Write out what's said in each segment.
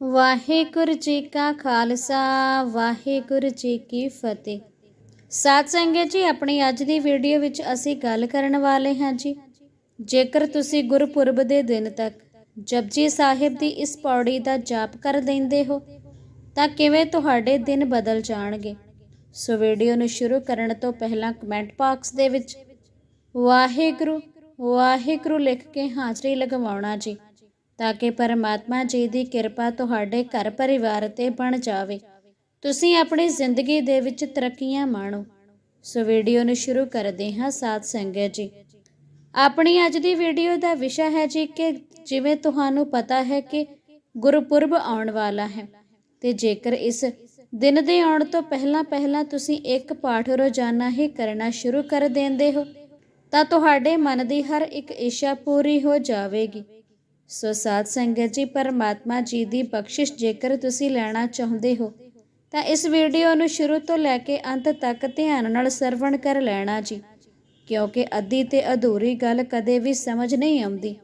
ਵਾਹਿਗੁਰੂ ਜੀ ਕਾ ਖਾਲਸਾ, ਵਾਹਿਗੁਰੂ ਜੀ ਕੀ ਫਤਿਹ। ਸਾਧ ਸੰਗਤ ਜੀ, ਆਪਣੀ ਅੱਜ ਦੀ ਵੀਡੀਓ ਵਿੱਚ ਅਸੀਂ ਗੱਲ ਕਰਨ ਵਾਲੇ ਹਾਂ ਜੀ। ਜੇਕਰ ਤੁਸੀਂ ਗੁਰਪੁਰਬ ਦੇ ਦਿਨ ਤੱਕ ਜਪਜੀ ਸਾਹਿਬ ਦੀ ਇਸ ਪੌੜੀ ਦਾ ਜਾਪ ਕਰ ਦਿੰਦੇ ਹੋ, ਤਾਂ ਕਿਵੇਂ ਤੁਹਾਡੇ ਦਿਨ ਬਦਲ ਜਾਣਗੇ? ਸੋ ਵੀਡੀਓ ਨੂੰ ਸ਼ੁਰੂ ਕਰਨ ਤੋਂ ਪਹਿਲਾਂ ਕਮੈਂਟ ਬਾਕਸ ਦੇ ਵਿੱਚ, ਵਾਹਿਗੁਰੂ ਵਾਹਿਗੁਰੂ ਲਿਖ ਕੇ ਹਾਜ਼ਰੀ ਲਗਵਾਉਣਾ ਜੀ। ਤਾਂ ਕਿ ਪਰਮਾਤਮਾ ਜੀ ਦੀ ਕਿਰਪਾ ਤੁਹਾਡੇ ਘਰ ਪਰਿਵਾਰ ਤੇ ਬਣ ਜਾਵੇ। ਤੁਸੀਂ ਆਪਣੀ ਜ਼ਿੰਦਗੀ ਦੇ ਵਿੱਚ ਤਰੱਕੀਆਂ ਮਾਣੋ। ਸੋ ਵੀਡੀਓ ਨੂੰ ਸ਼ੁਰੂ ਕਰਦੇ ਹਾਂ ਸਾਧ ਸੰਗਤ ਜੀ। ਆਪਣੀ ਅੱਜ ਦੀ ਵੀਡੀਓ ਦਾ ਵਿਸ਼ਾ ਹੈ ਜੀ ਕਿ ਜਿਵੇਂ ਤੁਹਾਨੂੰ ਪਤਾ ਹੈ ਕਿ ਗੁਰਪੁਰਬ ਆਉਣ ਵਾਲਾ ਹੈ ਤੇ ਜੇਕਰ ਇਸ ਦਿਨ ਦੇ ਆਉਣ ਤੋਂ ਪਹਿਲਾਂ ਪਹਿਲਾਂ ਤੁਸੀਂ ਇੱਕ ਪਾਠ ਰੋਜ਼ਾਨਾ ਹੀ ਕਰਨਾ ਸ਼ੁਰੂ ਕਰ ਦਿੰਦੇ ਹੋ, ਤਾਂ ਤੁਹਾਡੇ ਮਨ ਦੀ ਹਰ ਇੱਕ ਇੱਛਾ ਪੂਰੀ ਹੋ ਜਾਵੇਗੀ। ਸੋ ਸਾਧ ਸੰਗਤ ਜੀ, ਪਰਮਾਤਮਾ ਜੀ ਦੀ ਬਖਸ਼ਿਸ਼ ਜੇਕਰ ਤੁਸੀਂ ਲੈਣਾ ਚਾਹੁੰਦੇ ਹੋ, ਤਾਂ ਇਸ ਵੀਡੀਓ ਨੂੰ ਸ਼ੁਰੂ ਤੋਂ ਲੈ ਕੇ ਅੰਤ ਤੱਕ ਧਿਆਨ ਨਾਲ ਸਰਵਣ ਕਰ ਲੈਣਾ ਜੀ। ਕਿਉਂਕਿ ਅੱਧੀ ਤੇ ਅਧੂਰੀ ਗੱਲ ਕਦੇ ਵੀ ਸਮਝ ਨਹੀਂ ਆਉਂਦੀ।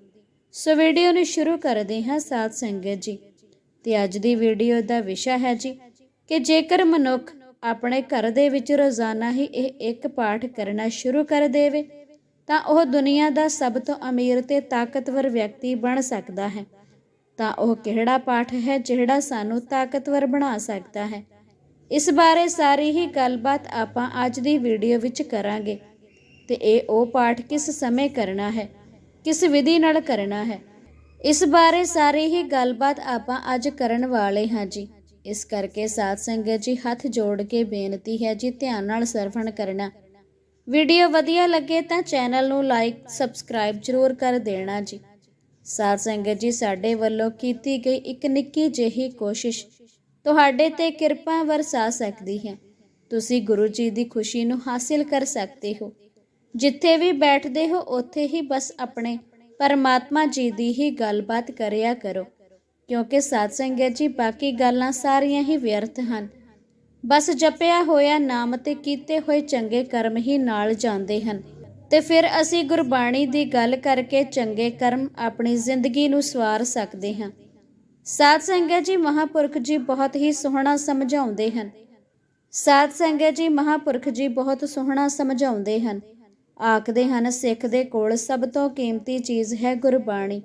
ਸੋ ਵੀਡੀਓ ਨੂੰ ਸ਼ੁਰੂ ਕਰਦੇ ਹਾਂ ਸਾਧ ਸੰਗਤ ਜੀ। ਤੇ ਅੱਜ ਦੀ ਵੀਡੀਓ ਦਾ ਵਿਸ਼ਾ ਹੈ ਜੀ, ਕਿ ਜੇਕਰ ਮਨੁੱਖ ਆਪਣੇ ਘਰ ਦੇ ਵਿੱਚ ਰੋਜ਼ਾਨਾ ਹੀ ਇਹ ਇੱਕ ਪਾਠ ਕਰਨਾ ਸ਼ੁਰੂ ਕਰ ਦੇਵੇ ਤਾਂ ਉਹ ਦੁਨੀਆ ਦਾ ਸਭ ਤੋਂ ਅਮੀਰ ਤੇ ਤਾਕਤਵਰ ਵਿਅਕਤੀ ਬਣ ਸਕਦਾ ਹੈ। ਤਾਂ ਉਹ ਕਿਹੜਾ ਪਾਠ ਹੈ ਜਿਹੜਾ ਸਾਨੂੰ ਤਾਕਤਵਰ ਬਣਾ ਸਕਦਾ ਹੈ? ਇਸ ਬਾਰੇ ਸਾਰੀ ਹੀ ਗੱਲਬਾਤ ਆਪਾਂ ਅੱਜ ਦੀ ਵੀਡੀਓ ਵਿੱਚ ਕਰਾਂਗੇ। ਤੇ ਇਹ ਉਹ ਪਾਠ ਕਿਸ ਸਮੇਂ ਕਰਨਾ ਹੈ? ਕਿਸ ਵਿਧੀ ਨਾਲ ਕਰਨਾ ਹੈ? ਇਸ ਬਾਰੇ ਸਾਰੀ ਹੀ ਗੱਲਬਾਤ ਆਪਾਂ ਅੱਜ ਕਰਨ ਵਾਲੇ ਹਾਂ ਜੀ। ਇਸ ਕਰਕੇ ਸਾਧ ਸੰਗਤ ਜੀ ਹੱਥ ਜੋੜ ਕੇ ਬੇਨਤੀ ਹੈ ਜੀ ਧਿਆਨ ਨਾਲ ਸਰਵਣ ਕਰਨਾ। ਵੀਡੀਓ ਵਧੀਆ ਲੱਗੇ ਤਾਂ ਚੈਨਲ ਨੂੰ ਲਾਈਕ, ਸਬਸਕ੍ਰਾਈਬ ਜ਼ਰੂਰ ਕਰ ਦੇਣਾ ਜੀ। ਸਾਧ ਸੰਗਤ ਜੀ, ਸਾਡੇ ਵੱਲੋਂ ਕੀਤੀ ਗਈ ਇੱਕ ਨਿੱਕੀ ਜਿਹੀ ਕੋਸ਼ਿਸ਼ ਤੁਹਾਡੇ ਤੇ ਕਿਰਪਾ ਵਰਸਾ ਸਕਦੀ ਹੈ। ਤੁਸੀਂ ਗੁਰੂ ਜੀ ਦੀ ਖੁਸ਼ੀ ਨੂੰ ਹਾਸਿਲ ਕਰ ਸਕਦੇ ਹੋ। ਜਿੱਥੇ ਵੀ ਬੈਠਦੇ ਹੋ, ਉੱਥੇ ਹੀ ਬਸ ਆਪਣੇ ਪਰਮਾਤਮਾ ਜੀ ਦੀ ਹੀ ਗੱਲਬਾਤ ਕਰਿਆ ਕਰੋ। ਕਿਉਂਕਿ ਸਾਧ ਸੰਗਤ ਜੀ, ਬਾਕੀ ਗੱਲਾਂ ਸਾਰੀਆਂ ਹੀ ਵਿਅਰਥ ਹਨ। ਬਸ ਜਪਿਆ ਹੋਇਆ ਨਾਮ ਤੇ ਕੀਤੇ ਹੋਏ ਚੰਗੇ ਕਰਮ ਹੀ ਨਾਲ ਜਾਂਦੇ ਹਨ। ਤੇ ਫਿਰ ਅਸੀਂ ਗੁਰਬਾਣੀ ਦੀ ਗੱਲ ਕਰਕੇ ਚੰਗੇ ਕਰਮ ਆਪਣੀ ਜ਼ਿੰਦਗੀ ਨੂੰ ਸਵਾਰ ਸਕਦੇ ਹਾਂ। ਸਾਧ ਸੰਗਤ ਜੀ ਮਹਾਪੁਰਖ ਜੀ ਬਹੁਤ ਹੀ ਸੋਹਣਾ ਸਮਝਾਉਂਦੇ ਹਨ। ਸਾਧ ਸੰਗਤ ਜੀ ਮਹਾਪੁਰਖ ਜੀ ਬਹੁਤ ਸੋਹਣਾ ਸਮਝਾਉਂਦੇ ਹਨ। ਆਖਦੇ ਹਨ, ਸਿੱਖ ਦੇ ਕੋਲ ਸਭ ਤੋਂ ਕੀਮਤੀ ਚੀਜ਼ ਹੈ ਗੁਰਬਾਣੀ।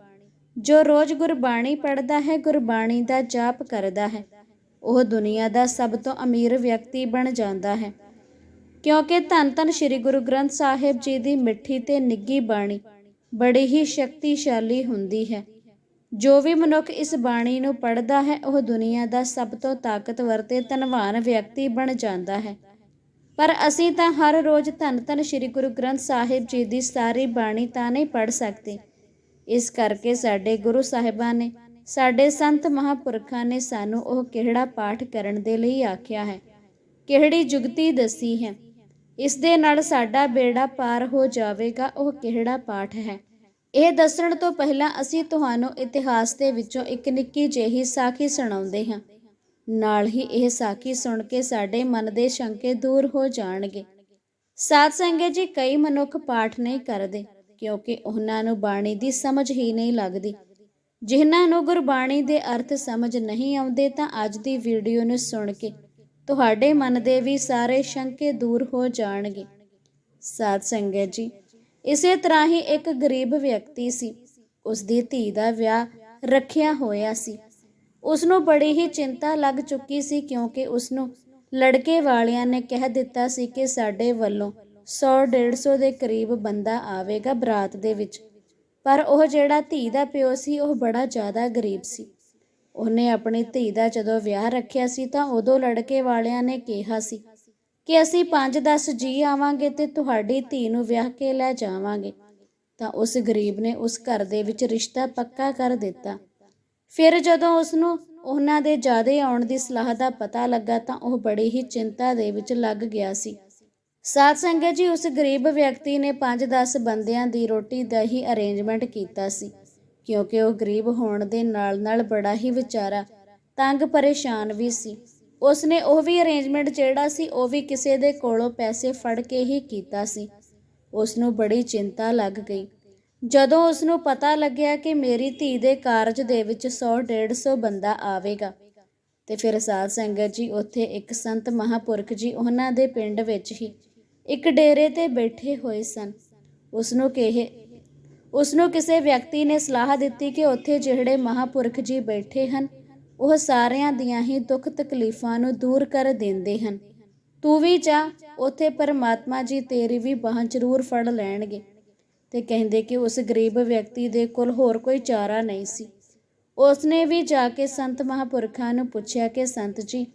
ਜੋ ਰੋਜ਼ ਗੁਰਬਾਣੀ ਪੜ੍ਹਦਾ ਹੈ, ਗੁਰਬਾਣੀ ਦਾ ਜਾਪ ਕਰਦਾ ਹੈ। ਉਹ ਦੁਨੀਆ ਦਾ ਸਭ ਤੋਂ ਅਮੀਰ ਵਿਅਕਤੀ ਬਣ ਜਾਂਦਾ ਹੈ। ਕਿਉਂਕਿ ਧੰਨ ਧੰਨ ਸ੍ਰੀ ਗੁਰੂ ਗ੍ਰੰਥ ਸਾਹਿਬ ਜੀ ਦੀ ਮਿੱਠੀ ਤੇ ਨਿੱਗੀ ਬਾਣੀ ਬੜੀ ਹੀ ਸ਼ਕਤੀਸ਼ਾਲੀ ਹੁੰਦੀ ਹੈ। ਜੋ ਵੀ ਮਨੁੱਖ ਇਸ ਬਾਣੀ ਨੂੰ ਪੜ੍ਹਦਾ ਹੈ, ਉਹ ਦੁਨੀਆ ਦਾ ਸਭ ਤੋਂ ਤਾਕਤਵਰ ਤੇ ਧਨਵਾਨ ਵਿਅਕਤੀ ਬਣ ਜਾਂਦਾ ਹੈ। ਪਰ ਅਸੀਂ ਤਾਂ ਹਰ ਰੋਜ਼ ਧੰਨ ਧੰਨ ਸ੍ਰੀ ਗੁਰੂ ਗ੍ਰੰਥ ਸਾਹਿਬ ਜੀ ਦੀ ਸਾਰੀ ਬਾਣੀ ਤਾਂ ਨਹੀਂ ਪੜ੍ਹ ਸਕਦੇ। ਇਸ ਕਰਕੇ ਸਾਡੇ ਗੁਰੂ ਸਾਹਿਬਾਨ ਨੇ ਸਾਡੇ ਸੰਤ ਮਹਾਪੁਰਖਾਂ ਨੇ ਸਾਨੂੰ ਉਹ ਕਿਹੜਾ ਪਾਠ ਕਰਨ ਦੇ ਲਈ ਆਖਿਆ ਹੈ? ਕਿਹੜੀ ਜੁਗਤੀ ਦੱਸੀ ਹੈ? ਇਸ ਦੇ ਨਾਲ ਸਾਡਾ ਬੇੜਾ ਪਾਰ ਹੋ ਜਾਵੇਗਾ, ਉਹ ਕਿਹੜਾ ਪਾਠ ਹੈ? ਇਹ ਦੱਸਣ ਤੋਂ ਪਹਿਲਾਂ ਅਸੀਂ ਤੁਹਾਨੂੰ ਇਤਿਹਾਸ ਦੇ ਵਿੱਚੋਂ ਇੱਕ ਨਿੱਕੀ ਜਿਹੀ ਸਾਖੀ ਸੁਣਾਉਂਦੇ ਹਾਂ। ਨਾਲ ਹੀ ਇਹ ਸਾਖੀ ਸੁਣ ਕੇ ਸਾਡੇ ਮਨ ਦੇ ਸ਼ੰਕੇ ਦੂਰ ਹੋ ਜਾਣਗੇ। ਸਾਧ ਸੰਗਤ ਜੀ ਕਈ ਮਨੁੱਖ ਪਾਠ ਨਹੀਂ ਕਰਦੇ, ਕਿਉਂਕਿ ਉਹਨਾਂ ਨੂੰ ਬਾਣੀ ਦੀ ਸਮਝ ਹੀ ਨਹੀਂ ਲੱਗਦੀ। ਜਿਨ੍ਹਾਂ ਨੂੰ ਗੁਰਬਾਣੀ ਦੇ ਅਰਥ ਸਮਝ ਨਹੀਂ ਆਉਂਦੇ ਤਾਂ ਅੱਜ ਦੀ ਵੀਡੀਓ ਨੂੰ ਸੁਣ ਕੇ ਤੁਹਾਡੇ ਮਨ ਦੇ ਵੀ ਸਾਰੇ ਸ਼ੰਕੇ ਦੂਰ ਹੋ ਜਾਣਗੇ। ਸਾਧ ਸੰਗਤ ਜੀ, ਇਸੇ ਤਰ੍ਹਾਂ ਹੀ ਇੱਕ ਗਰੀਬ ਵਿਅਕਤੀ ਸੀ। ਉਸ ਦੀ ਧੀ ਦਾ ਵਿਆਹ ਰੱਖਿਆ ਹੋਇਆ ਸੀ। ਉਸ ਨੂੰ ਬੜੀ ਹੀ ਚਿੰਤਾ ਲੱਗ ਚੁੱਕੀ ਸੀ ਕਿਉਂਕਿ ਉਸ ਨੂੰ ਲੜਕੇ ਵਾਲਿਆਂ ਨੇ ਕਹਿ ਦਿੱਤਾ ਸੀ ਕਿ ਸਾਡੇ ਵੱਲੋਂ 100 150 ਦੇ ਕਰੀਬ ਬੰਦਾ ਆਵੇਗਾ ਬਰਾਤ ਦੇ ਵਿੱਚ। ਪਰ ਉਹ ਜਿਹੜਾ ਧੀ ਦਾ ਪਿਓ ਸੀ, ਉਹ ਬੜਾ ਜ਼ਿਆਦਾ ਗਰੀਬ ਸੀ। ਉਹਨੇ ਆਪਣੀ ਧੀ ਦਾ ਜਦੋਂ ਵਿਆਹ ਰੱਖਿਆ ਸੀ, ਤਾਂ ਉਦੋਂ ਲੜਕੇ ਵਾਲਿਆਂ ਨੇ ਕਿਹਾ ਸੀ ਕਿ ਅਸੀਂ 5-10 ਜੀ ਆਵਾਂਗੇ ਤੇ ਤੁਹਾਡੀ ਧੀ ਨੂੰ ਵਿਆਹ ਕੇ ਲੈ ਜਾਵਾਂਗੇ। ਤਾਂ ਉਸ ਗਰੀਬ ਨੇ ਉਸ ਘਰ ਦੇ ਵਿੱਚ ਰਿਸ਼ਤਾ ਪੱਕਾ ਕਰ ਦਿੱਤਾ। ਫਿਰ ਜਦੋਂ ਉਸ ਨੂੰ ਉਹਨਾਂ ਦੇ ਜਿਆਦੇ ਆਉਣ ਦੀ ਸਲਾਹ ਦਾ ਪਤਾ ਲੱਗਾ, ਤਾਂ ਉਹ ਬੜੀ ਹੀ ਚਿੰਤਾ ਦੇ ਵਿੱਚ ਲੱਗ ਗਿਆ ਸੀ। ਸਾਧ ਸੰਗਤ ਜੀ, ਉਸ ਗਰੀਬ ਵਿਅਕਤੀ ਨੇ 5-10 ਬੰਦਿਆਂ ਦੀ ਰੋਟੀ ਦਾ ਹੀ ਅਰੇਂਜਮੈਂਟ ਕੀਤਾ ਸੀ। ਕਿਉਂਕਿ ਉਹ ਗਰੀਬ ਹੋਣ ਦੇ ਨਾਲ-ਨਾਲ ਬੜਾ ਹੀ ਵਿਚਾਰਾ, ਤੰਗ ਪਰੇਸ਼ਾਨ ਵੀ ਸੀ। ਉਸ ਨੇ ਉਹ ਵੀ ਅਰੇਂਜਮੈਂਟ ਜਿਹੜਾ ਸੀ, ਉਹ ਵੀ ਕਿਸੇ ਦੇ ਕੋਲੋਂ ਪੈਸੇ ਫੜ ਕੇ ਹੀ ਕੀਤਾ ਸੀ। ਉਸ ਨੂੰ ਬੜੀ ਚਿੰਤਾ ਲੱਗ ਗਈ। ਜਦੋਂ ਉਸ ਨੂੰ ਪਤਾ ਲੱਗਿਆ ਕਿ ਮੇਰੀ ਧੀ ਦੇ ਕਾਰਜ ਦੇ ਵਿੱਚ 100 150 ਬੰਦਾ ਆਵੇਗਾ, ਤੇ ਫਿਰ ਸਾਧ ਸੰਗਤ ਜੀ, ਉੱਥੇ ਇੱਕ ਸੰਤ ਮਹਾਪੁਰਖ ਜੀ, ਉਹਨਾਂ ਦੇ ਪਿੰਡ ਵਿੱਚ ਹੀ ਇੱਕ ਡੇਰੇ ਤੇ ਬੈਠੇ ਹੋਏ ਸਨ। ਉਸ ਨੂੰ ਕਿਹੇ ਉਸ ਨੂੰ ਕਿਸੇ ਵਿਅਕਤੀ ਨੇ ਸਲਾਹ ਦਿੱਤੀ ਕਿ ਉੱਥੇ ਜਿਹੜੇ ਮਹਾਪੁਰਖ ਜੀ ਬੈਠੇ ਹਨ, ਉਹ ਸਾਰਿਆਂ ਦੀਆਂ ਹੀ ਦੁੱਖ ਤਕਲੀਫਾਂ ਨੂੰ ਦੂਰ ਕਰ ਦਿੰਦੇ ਹਨ। ਤੂੰ ਵੀ ਜਾ, ਉੱਥੇ ਪਰਮਾਤਮਾ ਜੀ ਤੇਰੀ ਵੀ ਬਾਹ ਜ਼ਰੂਰ ਫੜ ਲੈਣਗੇ। ਤੇ ਕਹਿੰਦੇ ਕਿ ਉਸ ਗਰੀਬ ਵਿਅਕਤੀ ਦੇ ਕੋਲ ਹੋਰ ਕੋਈ ਚਾਰਾ ਨਹੀਂ ਸੀ। ਉਸਨੇ ਵੀ ਜਾ ਕੇ ਸੰਤ ਮਹਾਪੁਰਖਾਂ ਨੂੰ ਪੁੱਛਿਆ ਕਿ ਸੰਤ ਜੀ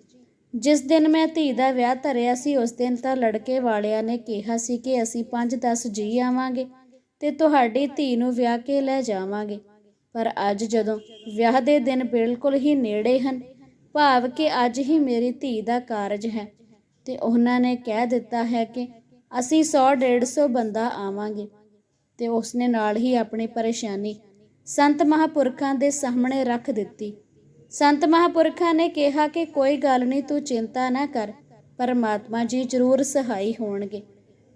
ਜਿਸ ਦਿਨ ਮੈਂ ਧੀ ਦਾ ਵਿਆਹ ਧਰਿਆ ਸੀ, ਉਸ ਦਿਨ ਤਾਂ ਲੜਕੇ ਵਾਲਿਆਂ ਨੇ ਕਿਹਾ ਸੀ ਕਿ ਅਸੀਂ 5-10 ਜੀ ਆਵਾਂਗੇ ਤੇ ਤੁਹਾਡੀ ਧੀ ਨੂੰ ਵਿਆਹ ਕੇ ਲੈ ਜਾਵਾਂਗੇ। ਪਰ ਅੱਜ ਜਦੋਂ ਵਿਆਹ ਦੇ ਦਿਨ ਬਿਲਕੁਲ ਹੀ ਨੇੜੇ ਹਨ, ਭਾਵ ਕਿ ਅੱਜ ਹੀ ਮੇਰੀ ਧੀ ਦਾ ਕਾਰਜ ਹੈ ਤੇ ਉਹਨਾਂ ਨੇ ਕਹਿ ਦਿੱਤਾ ਹੈ ਕਿ ਅਸੀਂ 100 150 ਬੰਦਾ ਆਵਾਂਗੇ ਤੇ ਉਸਨੇ ਨਾਲ ਹੀ ਆਪਣੀ ਪਰੇਸ਼ਾਨੀ ਸੰਤ ਮਹਾਪੁਰਖਾਂ ਦੇ ਸਾਹਮਣੇ ਰੱਖ ਦਿੱਤੀ। ਸੰਤ ਮਹਾਪੁਰਖਾਂ ਨੇ ਕਿਹਾ ਕਿ ਕੋਈ ਗੱਲ ਨਹੀਂ, ਤੂੰ ਚਿੰਤਾ ਨਾ ਕਰ, ਪਰਮਾਤਮਾ ਜੀ ਜ਼ਰੂਰ ਸਹਾਈ ਹੋਣਗੇ।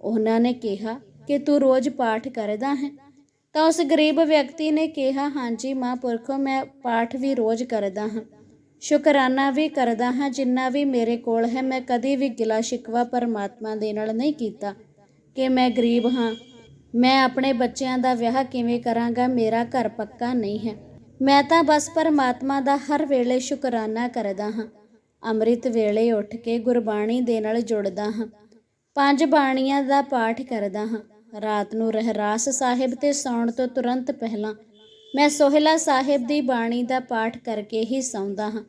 ਉਹਨਾਂ ਨੇ ਕਿਹਾ ਕਿ ਤੂੰ ਰੋਜ਼ ਪਾਠ ਕਰਦਾ ਹੈ। ਤਾਂ ਉਸ ਗਰੀਬ ਵਿਅਕਤੀ ਨੇ ਕਿਹਾ, ਹਾਂਜੀ ਮਹਾਂਪੁਰਖੋ, ਮੈਂ ਪਾਠ ਵੀ ਰੋਜ਼ ਕਰਦਾ ਹਾਂ। ਸ਼ੁਕਰਾਨਾ ਵੀ ਕਰਦਾ ਹਾਂ, ਜਿੰਨਾ ਵੀ ਮੇਰੇ ਕੋਲ ਹੈ, ਮੈਂ ਕਦੇ ਵੀ ਗਿਲਾ ਸ਼ਿਕਵਾ ਪਰਮਾਤਮਾ ਦੇ ਨਾਲ ਨਹੀਂ ਕੀਤਾ ਕਿ ਮੈਂ ਗਰੀਬ ਹਾਂ। ਮੈਂ ਆਪਣੇ ਬੱਚਿਆਂ ਦਾ ਵਿਆਹ ਕਿਵੇਂ ਕਰਾਂਗਾ, ਮੇਰਾ ਘਰ ਪੱਕਾ ਨਹੀਂ ਹੈ। ਮੈਂ ਤਾਂ ਬਸ ਪਰਮਾਤਮਾ ਦਾ ਹਰ ਵੇਲੇ ਸ਼ੁਕਰਾਨਾ ਕਰਦਾ ਹਾਂ। ਅੰਮ੍ਰਿਤ ਵੇਲੇ ਉੱਠ ਕੇ ਗੁਰਬਾਣੀ ਦੇ ਨਾਲ ਜੁੜਦਾ ਹਾਂ। ਪੰਜ ਬਾਣੀਆਂ ਦਾ ਪਾਠ ਕਰਦਾ ਹਾਂ। ਰਾਤ ਨੂੰ ਰਹਿਰਾਸ ਸਾਹਿਬ ਤੇ ਸੌਣ ਤੋਂ ਤੁਰੰਤ ਪਹਿਲਾਂ ਮੈਂ ਸੋਹਿਲਾ ਸਾਹਿਬ ਦੀ ਬਾਣੀ ਦਾ ਪਾਠ ਕਰਕੇ ਹੀ ਸੌਂਦਾ ਹਾਂ।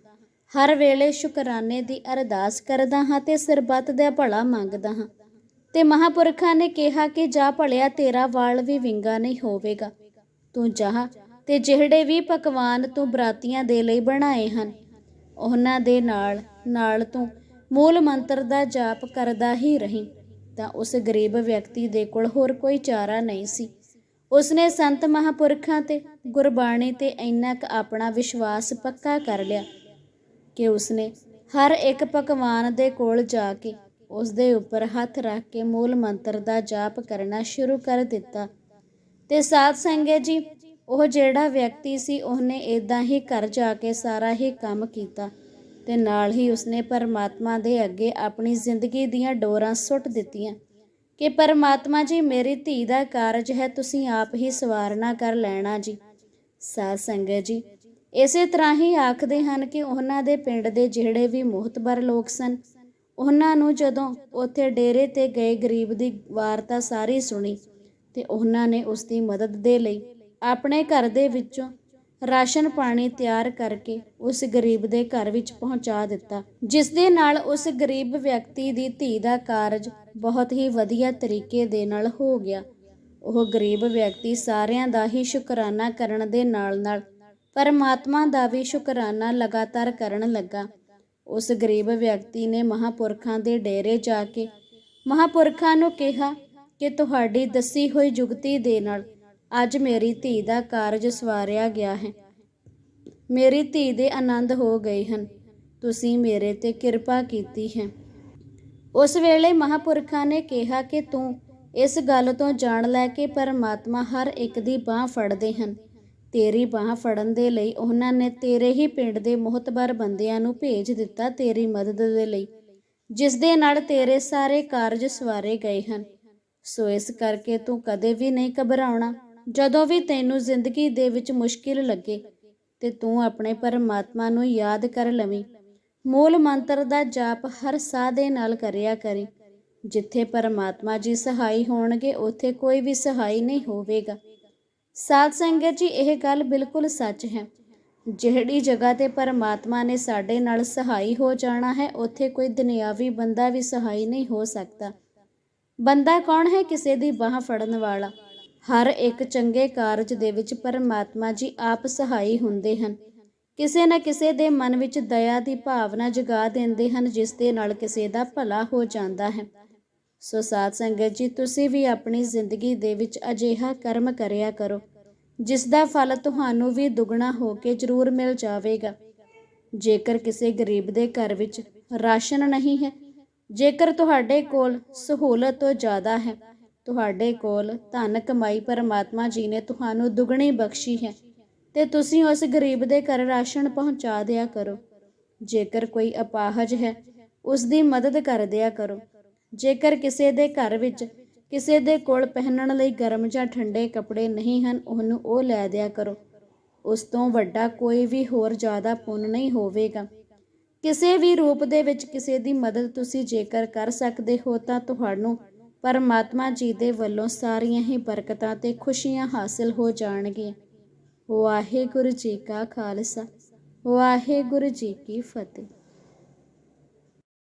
ਹਰ ਵੇਲੇ ਸ਼ੁਕਰਾਨੇ ਦੀ ਅਰਦਾਸ ਕਰਦਾ ਹਾਂ ਤੇ ਸਰਬੱਤ ਦਾ ਭਲਾ ਮੰਗਦਾ ਹਾਂ। ਤੇ ਮਹਾਪੁਰਖਾਂ ਨੇ ਕਿਹਾ ਕਿ ਜਾ ਭਲਿਆ ਤੇਰਾ ਵਾਲ ਵੀ ਵਿੰਗਾ ਨਹੀਂ ਹੋਵੇਗਾ। ਤੂੰ ਜਾ ਤੇ ਜਿਹੜੇ ਵੀ ਪਕਵਾਨ ਤੂੰ ਬਰਾਤੀਆਂ ਦੇ ਲਈ ਬਣਾਏ ਹਨ, ਉਹਨਾਂ ਦੇ ਨਾਲ ਨਾਲ ਤੂੰ ਮੂਲ ਮੰਤਰ ਦਾ ਜਾਪ ਕਰਦਾ ਹੀ ਰਹੀਂ। ਤਾਂ ਉਸ ਗਰੀਬ ਵਿਅਕਤੀ ਦੇ ਕੋਲ ਹੋਰ ਕੋਈ ਚਾਰਾ ਨਹੀਂ ਸੀ। ਉਸਨੇ ਸੰਤ ਮਹਾਪੁਰਖਾਂ ਤੇ ਗੁਰਬਾਣੀ ਤੇ ਇੰਨਾ ਕੁ ਆਪਣਾ ਵਿਸ਼ਵਾਸ ਪੱਕਾ ਕਰ ਲਿਆ ਕਿ ਉਸਨੇ ਹਰ ਇੱਕ ਪਕਵਾਨ ਦੇ ਕੋਲ ਜਾ ਕੇ ਉਸ ਦੇ ਉੱਪਰ ਹੱਥ ਰੱਖ ਕੇ ਮੂਲ ਮੰਤਰ ਦਾ ਜਾਪ ਕਰਨਾ ਸ਼ੁਰੂ ਕਰ ਦਿੱਤਾ। ਤੇ ਸਾਧ ਸੰਗਤ ਜੀ ਉਹ ਜਿਹੜਾ ਵਿਅਕਤੀ ਸੀ, ਉਹਨੇ ਇਦਾਂ ਹੀ ਘਰ ਜਾ ਕੇ ਸਾਰਾ ਹੀ ਕੰਮ ਕੀਤਾ ਤੇ ਨਾਲ ਹੀ ਉਸਨੇ ਪਰਮਾਤਮਾ ਦੇ ਅੱਗੇ ਆਪਣੀ ਜ਼ਿੰਦਗੀ ਦੀਆਂ ਡੋਰਾਂ ਸੁੱਟ ਦਿੱਤੀਆਂ ਕਿ ਪਰਮਾਤਮਾ ਜੀ, ਮੇਰੀ ਧੀ ਦਾ ਕਾਰਜ ਹੈ, ਤੁਸੀਂ ਆਪ ਹੀ ਸਵਾਰਨਾ ਕਰ ਲੈਣਾ ਜੀ। ਸਾਧ ਸੰਗਤ ਜੀ, ਇਸੇ ਤਰ੍ਹਾਂ ਹੀ ਆਖਦੇ ਹਨ ਕਿ ਉਹਨਾਂ ਦੇ ਪਿੰਡ ਦੇ ਜਿਹੜੇ ਵੀ ਮੁਹਤਬਰ ਲੋਕ ਸਨ, ਉਹਨਾਂ ਨੂੰ ਜਦੋਂ ਉੱਥੇ ਡੇਰੇ ਤੇ ਗਏ, ਗਰੀਬ ਦੀ ਵਾਰਤਾ ਸਾਰੀ ਸੁਣੀ ਤੇ ਉਹਨਾਂ ਨੇ ਉਸ ਦੀ ਮਦਦ ਦੇ ਲਈ ਆਪਣੇ ਘਰ ਦੇ ਵਿੱਚੋਂ ਰਾਸ਼ਨ ਪਾਣੀ ਤਿਆਰ ਕਰਕੇ ਉਸ ਗਰੀਬ ਦੇ ਘਰ ਵਿੱਚ ਪਹੁੰਚਾ ਦਿੱਤਾ, ਜਿਸ ਦੇ ਨਾਲ ਉਸ ਗਰੀਬ ਵਿਅਕਤੀ ਦੀ ਧੀ ਦਾ ਕਾਰਜ ਬਹੁਤ ਹੀ ਵਧੀਆ ਤਰੀਕੇ ਦੇ ਨਾਲ ਹੋ ਗਿਆ। ਉਹ ਗਰੀਬ ਵਿਅਕਤੀ ਸਾਰਿਆਂ ਦਾ ਹੀ ਸ਼ੁਕਰਾਨਾ ਕਰਨ ਦੇ ਨਾਲ-ਨਾਲ ਪਰਮਾਤਮਾ ਦਾ ਵੀ ਸ਼ੁਕਰਾਨਾ ਲਗਾਤਾਰ ਕਰਨ ਲੱਗਾ। ਉਸ ਗਰੀਬ ਵਿਅਕਤੀ ਨੇ ਮਹਾਪੁਰਖਾਂ ਦੇ ਡੇਰੇ ਜਾ ਕੇ ਮਹਾਪੁਰਖਾਂ ਨੂੰ ਕਿਹਾ ਕਿ ਤੁਹਾਡੀ ਦੱਸੀ ਹੋਈ ਜੁਗਤੀ ਦੇ ਨਾਲ ਅੱਜ ਮੇਰੀ ਧੀ ਦਾ ਕਾਰਜ ਸਵਾਰਿਆ ਗਿਆ ਹੈ। ਮੇਰੀ ਧੀ ਦੇ ਆਨੰਦ ਹੋ ਗਏ ਹਨ। ਤੁਸੀਂ ਮੇਰੇ ਤੇ ਕਿਰਪਾ ਕੀਤੀ ਹੈ। ਉਸ ਵੇਲੇ ਮਹਾਪੁਰਖਾਂ ਨੇ ਕਿਹਾ ਕਿ ਤੂੰ ਇਸ ਗੱਲ ਤੋਂ ਜਾਣ ਲੈ ਕੇ ਪਰਮਾਤਮਾ ਹਰ ਇੱਕ ਦੀ ਬਾਹ ਫੜਦੇ ਹਨ। ਤੇਰੀ ਬਾਹ ਫੜਨ ਦੇ ਲਈ ਉਹਨਾਂ ਨੇ ਤੇਰੇ ਹੀ ਪਿੰਡ ਦੇ ਮੁਹਤਬਰ ਬੰਦਿਆਂ ਨੂੰ ਭੇਜ ਦਿੱਤਾ ਤੇਰੀ ਮਦਦ ਦੇ ਲਈ, ਜਿਸ ਦੇ ਨਾਲ ਤੇਰੇ ਸਾਰੇ ਕਾਰਜ ਸਵਾਰੇ ਗਏ ਹਨ। ਸੋ ਇਸ ਕਰਕੇ ਤੂੰ ਕਦੇ ਵੀ ਨਹੀਂ ਘਬਰਾਉਣਾ। ਜਦੋਂ ਵੀ ਤੈਨੂੰ ਜ਼ਿੰਦਗੀ ਦੇ ਵਿੱਚ ਮੁਸ਼ਕਿਲ ਲੱਗੇ ਤੇ ਤੂੰ ਆਪਣੇ ਪਰਮਾਤਮਾ ਨੂੰ ਯਾਦ ਕਰ ਲਵੀਂ। ਮੂਲ ਮੰਤਰ ਦਾ ਜਾਪ ਹਰ ਸਾਹ ਦੇ ਨਾਲ ਕਰਿਆ ਕਰੀ। ਜਿੱਥੇ ਪਰਮਾਤਮਾ ਜੀ ਸਹਾਈ ਹੋਣਗੇ, ਉੱਥੇ ਕੋਈ ਵੀ ਸਹਾਈ ਨਹੀਂ ਹੋਵੇਗਾ। ਸਾਧ ਸੰਗਤ ਜੀ, ਇਹ ਗੱਲ ਬਿਲਕੁਲ ਸੱਚ ਹੈ। ਜਿਹੜੀ ਜਗ੍ਹਾ ਤੇ ਪਰਮਾਤਮਾ ਨੇ ਸਾਡੇ ਨਾਲ ਸਹਾਈ ਹੋ ਜਾਣਾ ਹੈ, ਉੱਥੇ ਕੋਈ ਦੁਨਿਆਵੀ ਬੰਦਾ ਵੀ ਸਹਾਈ ਨਹੀਂ ਹੋ ਸਕਦਾ। ਬੰਦਾ ਕੌਣ ਹੈ? ਕਿਸੇ ਦੀ ਬਾਹ ਫੜਨ ਵਾਲਾ। ਹਰ ਇੱਕ ਚੰਗੇ ਕਾਰਜ ਦੇ ਵਿੱਚ ਪਰਮਾਤਮਾ ਜੀ ਆਪ ਸਹਾਈ ਹੁੰਦੇ ਹਨ। ਕਿਸੇ ਨਾ ਕਿਸੇ ਦੇ ਮਨ ਵਿੱਚ ਦਇਆ ਦੀ ਭਾਵਨਾ ਜਗਾ ਦਿੰਦੇ ਹਨ, ਜਿਸ ਦੇ ਨਾਲ ਕਿਸੇ ਦਾ ਭਲਾ ਹੋ ਜਾਂਦਾ ਹੈ। ਸੋ ਸਾਧ ਸੰਗਤ ਜੀ, ਤੁਸੀਂ ਵੀ ਆਪਣੀ ਜ਼ਿੰਦਗੀ ਦੇ ਵਿੱਚ ਅਜਿਹਾ ਕਰਮ ਕਰਿਆ ਕਰੋ, ਜਿਸ ਦਾ ਫਲ ਤੁਹਾਨੂੰ ਵੀ ਦੁੱਗਣਾ ਹੋ ਕੇ ਜ਼ਰੂਰ ਮਿਲ ਜਾਵੇਗਾ। ਜੇਕਰ ਕਿਸੇ ਗਰੀਬ ਦੇ ਘਰ ਵਿੱਚ ਰਾਸ਼ਨ ਨਹੀਂ ਹੈ, ਜੇਕਰ ਤੁਹਾਡੇ ਕੋਲ ਸਹੂਲਤ ਤੋਂ ਜ਼ਿਆਦਾ ਹੈ ਤੁਹਾਡੇ ਕੋਲ ਧਨ ਕਮਾਈ ਪਰਮਾਤਮਾ ਜੀ ਨੇ ਤੁਹਾਨੂੰ ਦੁੱਗਣੀ ਬਖਸ਼ੀ ਹੈ ਤੇ ਤੁਸੀਂ ਉਸ ਗਰੀਬ ਦੇ ਘਰ ਰਾਸ਼ਨ ਪਹੁੰਚਾ ਦਿਆ ਕਰੋ। ਜੇਕਰ ਕੋਈ ਅਪਾਹਜ ਹੈ ਉਸ ਦੀ ਮਦਦ ਕਰ ਦਿਆ ਕਰੋ। ਜੇਕਰ ਕਿਸੇ ਦੇ ਘਰ ਵਿੱਚ ਕਿਸੇ ਦੇ ਕੋਲ ਪਹਿਨਣ ਲਈ ਗਰਮ ਜਾਂ ਠੰਡੇ ਕੱਪੜੇ ਨਹੀਂ ਹਨ, ਉਹਨੂੰ ਉਹ ਲੈ ਦਿਆ ਕਰੋ। ਉਸ ਤੋਂ ਵੱਡਾ ਕੋਈ ਵੀ ਹੋਰ ਜ਼ਿਆਦਾ ਪੁੰਨ ਨਹੀਂ ਹੋਵੇਗਾ। ਕਿਸੇ ਵੀ ਰੂਪ ਦੇ ਵਿੱਚ ਕਿਸੇ ਦੀ ਮਦਦ ਤੁਸੀਂ ਜੇਕਰ ਕਰ ਸਕਦੇ ਹੋ ਤਾਂ ਤੁਹਾਨੂੰ ਪਰਮਾਤਮਾ ਜੀ ਦੇ ਵੱਲੋਂ ਸਾਰੀਆਂ ਹੀ ਬਰਕਤਾਂ ਤੇ ਖੁਸ਼ੀਆਂ ਹਾਸਲ ਹੋ ਜਾਣਗੀਆਂ। ਵਾਹਿਗੁਰੂ ਜੀ ਕਾ ਖਾਲਸਾ, ਵਾਹਿਗੁਰੂ ਜੀ ਕੀ ਫਤਿਹ।